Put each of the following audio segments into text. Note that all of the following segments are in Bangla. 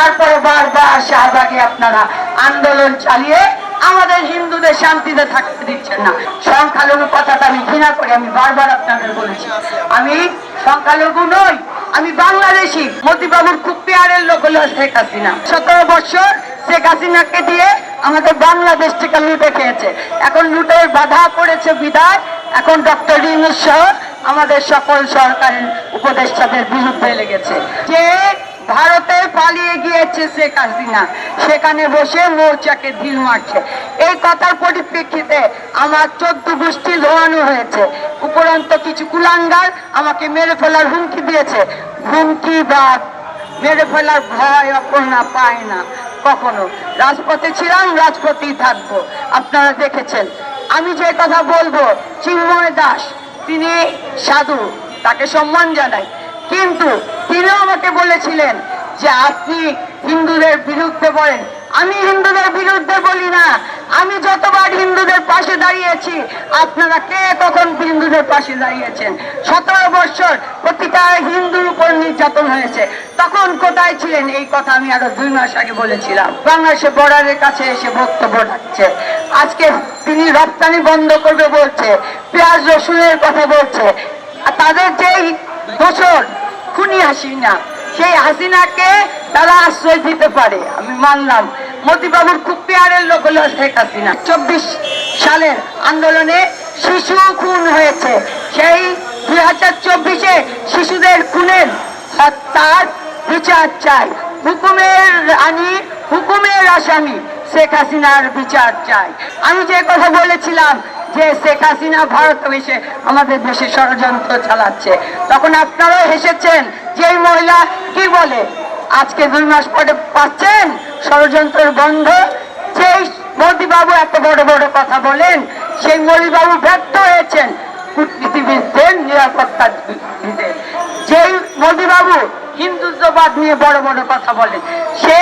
তারপরে বারবার শাহবাগে আপনারা আন্দোলন চালিয়ে আমাদের হিন্দুদের শান্তিতে থাকতে দিচ্ছেন না। সংখ্যালঘু কথাটা আমি ঘৃণা করি, আমি বারবার আপনাদের বলেছি। আমি সংখ্যালঘু নই, আমি বাংলাদেশি। মতিবাবুর খুব পেয়ারের লোক হলো শেখ হাসিনা। সতেরো বছর শেখ হাসিনাকে দিয়ে আমাদের বাংলাদেশ থেকে লুটে খেয়েছে। এখন লুটের বাধা পড়েছে বিদায়। এখন ডক্টর ইউনুস সহ আমাদের সকল সরকারের উপদেষ্টাদের বিরুদ্ধে লেগেছে। যে ভারতে পালিয়ে গিয়েছে শেখ হাসিনা। সেখানে বসে মৌচাকে ঢিল মারছে। এই কথার পরিপ্রেক্ষিতে আমার চোদ্দ গোষ্ঠী ধোয়ানো হয়েছে। উপরন্ত কিছু কুলাঙ্গার আমাকে মেরে ফেলার হুমকি দিয়েছে। হুমকি বা মেরে ফেলার ভয় অপর্ণা পায় না। কখনো। রাজপথে ছিলাম, রাজপথেই থাকব। আপনারা দেখেছেন। আমি যে কথা বলব, চিন্ময় দাস, তিনি সাধু, তাকে সম্মান জানাই। কিন্তু তিনিও আমাকে বলেছিলেন যে আপনি হিন্দুদের বিরুদ্ধে বলেন। আমি হিন্দুদের বিরুদ্ধে বলি না। আমি যতবার হিন্দুদের পাশে দাঁড়িয়েছি, আপনারা কে কখন হিন্দুদের পাশে দাঁড়িয়েছেন? সতেরো বছর প্রতিটা হিন্দুর উপর নির্যাতন হয়েছে। তখন কোথায় ছিলেন? এই কথা আমি আরও দুই মাস আগে বলেছিলাম। বাংলাদেশে বর্ডারের কাছে এসে বক্তব্য রাখছে। আজকে তিনি রপ্তানি বন্ধ করবে বলছে, পেঁয়াজ, রসুনের কথা বলছে। তাদের যেই বছর, খুনি হাসিনা সেই হাসিনাকে তারা আশ্রয় দিতে পারে, আমি মানলাম। মতিবাবুর খুব পেয়ারের লোক হলো শেখ হাসিনা। চব্বিশ সালের আন্দোলনে শিশু খুন হয়েছে। সেই দুই হাজার চব্বিশে শিশুদের খুনের হত্যার বিচার চাই। হুকুমের রানী, হুকুমের আসামি শেখ হাসিনার বিচার চাই। আমি যে কথা বলেছিলাম যে শেখ হাসিনা ভারত এসে আমাদের দেশে ষড়যন্ত্র চালাচ্ছে। তখন আপনারাও হেসেছেন যে মহিলা কি বলে? আজকে দুই মাস পরে পাচ্ছেন ষড়যন্ত্রের বন্ধ যেই মোদীবাবু এত বড় বড় কথা বলেন, সেই মোদীবাবু ব্যর্থ হয়েছেন কূটনীতিবিদদের নিরাপত্তা যেই মোদীবাবু হিন্দুত্ববাদ নিয়ে বড় বড় কথা বলেন, সে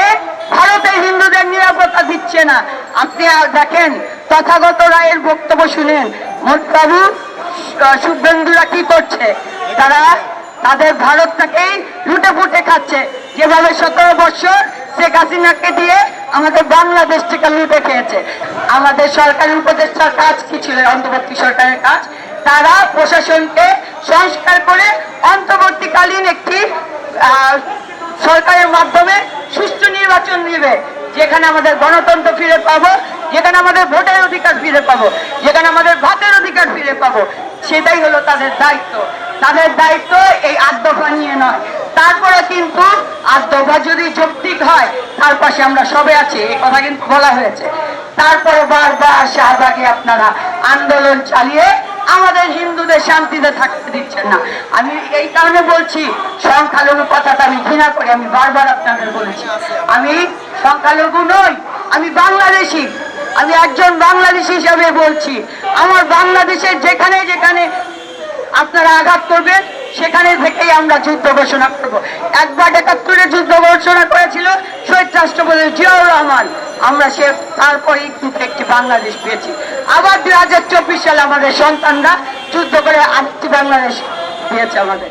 ভারতের হিন্দুদের নিরাপত্তা দিচ্ছে না। আপনি আর দেখেন তথাগত রায়ের বক্তব্য শুনেন। মোদবাবু শুভেন্দুরা কি করছে? তারা তাদের ভারতটাকেই লুটে ফুটে খাচ্ছে। যেভাবে সতেরো বছর শেখ হাসিনাকে দিয়ে আমাদের বাংলাদেশ থেকে লুটে খেয়েছে। আমাদের সরকারি উপদেষ্টার কাজ কি ছিল? অন্তর্বর্তী সরকারের কাজ। তারা প্রশাসনকে সংস্কার করে অন্তর্বর্তীকালীন একটি সরকারের মাধ্যমে সুষ্ঠু নির্বাচন দিবে যেখানে আমাদের গণতন্ত্র ফিরে পাবো যেখানে আমাদের ভোটের অধিকার ফিরে পাবো, যেখানে আমাদের ভাতের অধিকার ফিরে পাবো, সেটাই হলো তাদের দায়িত্ব। তাদের দায়িত্ব এই আট নিয়ে নয়। তারপরে কিন্তু আট যদি যৌক্তিক হয়, তার পাশে আমরা সবে আছি, এই কথা কিন্তু বলা হয়েছে। তারপরে বারবার শাহবাগে আপনারা আন্দোলন চালিয়ে আমাদের হিন্দুদের শান্তিতে থাকতে দিচ্ছেন না। আমি এই কারণে বলছি, সংখ্যালঘু কথাটা আমি ঘৃণা করি, আমি বারবার আপনাদের বলেছি। আমি সংখ্যালঘু নই, আমি বাংলাদেশি। আমি একজন বাংলাদেশি হিসাবে বলছি। আমার বাংলাদেশের যেখানে যেখানে আপনারা আঘাত করবেন, সেখানে থেকেই আমরা যুদ্ধ ঘোষণা করব। একবার একাত্তরে যুদ্ধ ঘোষণা করেছিল শহীদ রাষ্ট্রপতি জিয়াউর রহমান। আমরা সে তারপরেই কিন্তু একটি বাংলাদেশ পেয়েছি। আবার দুই হাজার চব্বিশ সালে আমাদের সন্তানরা যুদ্ধ করে আরেকটি বাংলাদেশ দিয়েছে আমাদের।